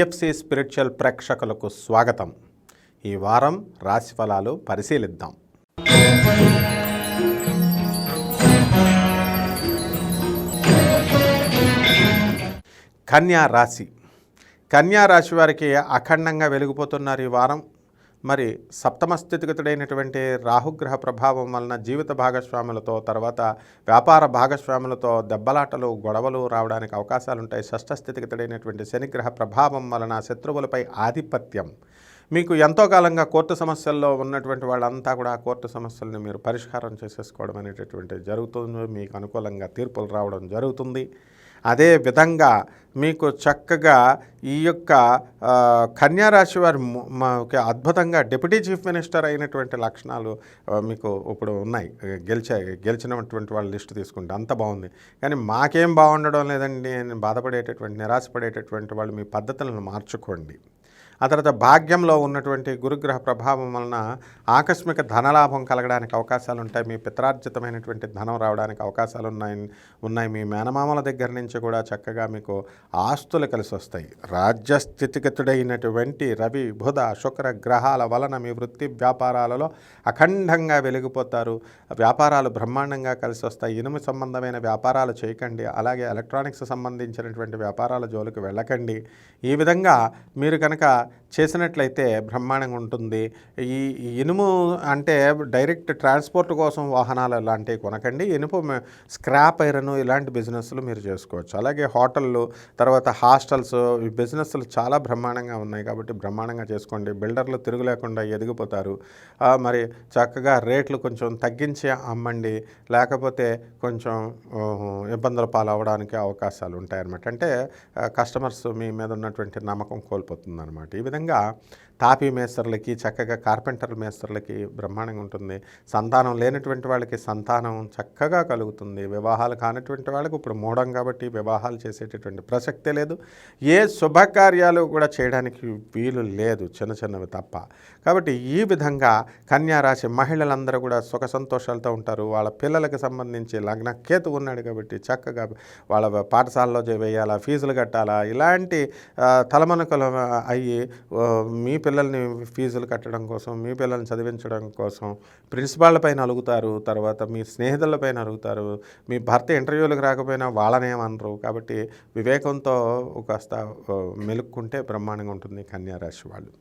NSC spiritual ప్రేక్షకులకు స్వాగతం. ఈ వారం రాశి ఫలాలు పరిశీలిద్దాం. కన్యా రాశి. కన్యా రాశి వారికి అఖండంగా వెలిగిపోతున్నారు ఈ వారం. మరి సప్తమ స్థితిగతుడైనటువంటి రాహుగ్రహ ప్రభావం వలన జీవిత భాగస్వాములతో తర్వాత వ్యాపార భాగస్వాములతో దెబ్బలాటలు గొడవలు రావడానికి అవకాశాలు ఉంటాయి షష్ఠ స్థితిగతుడైనటువంటి శనిగ్రహ ప్రభావం వలన శత్రువులపై ఆధిపత్యం. మీకు ఎంతో కాలంగా కోర్టు సమస్యల్లో ఉన్నటువంటి వాళ్ళంతా కూడా ఆ కోర్టు సమస్యల్ని మీరు పరిష్కారం చేసేసుకోవడం అనేటటువంటి జరుగుతుంది. మీకు అనుకూలంగా తీర్పులు రావడం జరుగుతుంది. అదే విధంగా మీకు చక్కగా ఈ యొక్క కన్యారాశి కన్యా రాశి వారి అద్భుతంగా డిప్యూటీ చీఫ్ మినిస్టర్ అయినటువంటి లక్షణాలు మీకు ఇప్పుడు ఉన్నాయి. గెలిచే గెలిచినటువంటి వాళ్ళ లిస్టు తీసుకుంటే అంత బాగుంది. కానీ మాకేం బాగుండడం లేదండి నేను బాధపడేటటువంటి నిరాశపడేటటువంటి వాళ్ళు మీ పద్ధతులను మార్చుకోండి. ఆ తర్వాత భాగ్యంలో ఉన్నటువంటి గురుగ్రహ ప్రభావం వలన ఆకస్మిక ధనలాభం కలగడానికి అవకాశాలు ఉంటాయి. మీ పిత్రార్జితమైనటువంటి ధనం రావడానికి అవకాశాలు ఉన్నాయి ఉన్నాయి. మీ మేనమామల దగ్గర నుంచి కూడా చక్కగా మీకు ఆస్తులు కలిసి వస్తాయి. రాజ్యస్థితిగతుడైనటువంటి రవి బుధ శుక్ర గ్రహాల వలన మీ వృత్తి వ్యాపారాలలో అఖండంగా వెలిగిపోతారు. వ్యాపారాలు బ్రహ్మాండంగా కలిసి వస్తాయి. ఇనుము సంబంధమైన వ్యాపారాలు చేయకండి. అలాగే ఎలక్ట్రానిక్స్ సంబంధించినటువంటి వ్యాపారాల జోలికి వెళ్ళకండి. ఈ విధంగా మీరు కనుక చేసినట్లయితే బ్రహ్మాండంగా ఉంటుంది. ఈ ఇనుము అంటే డైరెక్ట్ ట్రాన్స్పోర్ట్ కోసం వాహనాలు లాంటివి కొనకండి. ఇనుపు స్క్రాప్ ఐరన్ ఇలాంటి బిజినెస్లు మీరు చేసుకోవచ్చు. అలాగే హోటళ్ళు తర్వాత హాస్టల్స్ ఈ బిజినెస్లు చాలా బ్రహ్మాండంగా ఉన్నాయి కాబట్టి బ్రహ్మాండంగా చేసుకోండి. బిల్డర్లు తిరుగు లేకుండా ఎదిగిపోతారు. మరి చక్కగా రేట్లు కొంచెం తగ్గించి అమ్మండి. లేకపోతే కొంచెం ఇబ్బందుల పాలవడానికి అవకాశాలు ఉంటాయన్నమాట. అంటే కస్టమర్స్ మీ మీద ఉన్నటువంటి నమ్మకం కోల్పోతుంది అనమాట ఈ విధంగా తాపీ మేస్తర్లకి చక్కగా కార్పెంటర్ మేస్తర్లకి బ్రహ్మాండంగా ఉంటుంది. సంతానం లేనటువంటి వాళ్ళకి సంతానం చక్కగా కలుగుతుంది. వివాహాలు కానటువంటి వాళ్ళకి ఇప్పుడు మూఢం కాబట్టి వివాహాలు చేసేటటువంటి ప్రసక్తే లేదు. ఏ శుభకార్యాలు కూడా చేయడానికి వీలు లేదు చిన్న చిన్నవి తప్ప. కాబట్టి ఈ విధంగా కన్యా రాశి మహిళలందరూ కూడా సుఖ సంతోషాలతో ఉంటారు. వాళ్ళ పిల్లలకు సంబంధించి లగ్న కేతు ఉన్నాడు కాబట్టి చక్కగా వాళ్ళ పాఠశాలలో వేయాలా ఫీజులు కట్టాలా ఇలాంటి ఆ, తలమనకలు అయ్యి మీ పిల్లల్ని ఫీజులు కట్టడం కోసం మీ పిల్లల్ని చదివించడం కోసం ప్రిన్సిపాళ్ళపైన అలుగుతారు తర్వాత మీ స్నేహితులపైన అలుగుతారు. మీ భర్త ఇంటర్వ్యూలకు రాకపోయినా వాళ్ళనేమనరు కాబట్టి వివేకంతో కాస్త మెలుక్కుంటే బ్రహ్మాండంగా ఉంటుంది కన్యారాశి వాళ్ళు.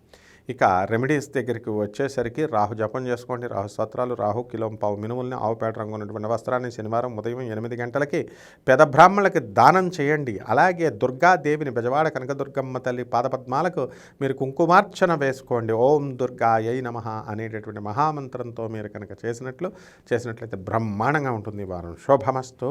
ఇక రెమెడీస్ దగ్గరికి వచ్చేసరికి రాహు జపం చేసుకోండి. రాహు సత్రాలు రాహు కిలోం పావు మినుముల్ని ఆవుపేట రంగు ఉన్నటువంటి వస్త్రాన్ని శనివారం ఉదయం ఎనిమిది గంటలకి పెద బ్రాహ్మణులకి దానం చేయండి. అలాగే దుర్గాదేవిని బెజవాడ కనకదుర్గమ్మ తల్లి పాదపద్మాలకు మీరు కుంకుమార్చన వేసుకోండి. ఓం దుర్గా యై నమ అనేటటువంటి మహామంత్రంతో మీరు కనుక చేసినట్లు చేసినట్లయితే బ్రహ్మాండంగా ఉంటుంది ఈ వారం. శోభమస్తు.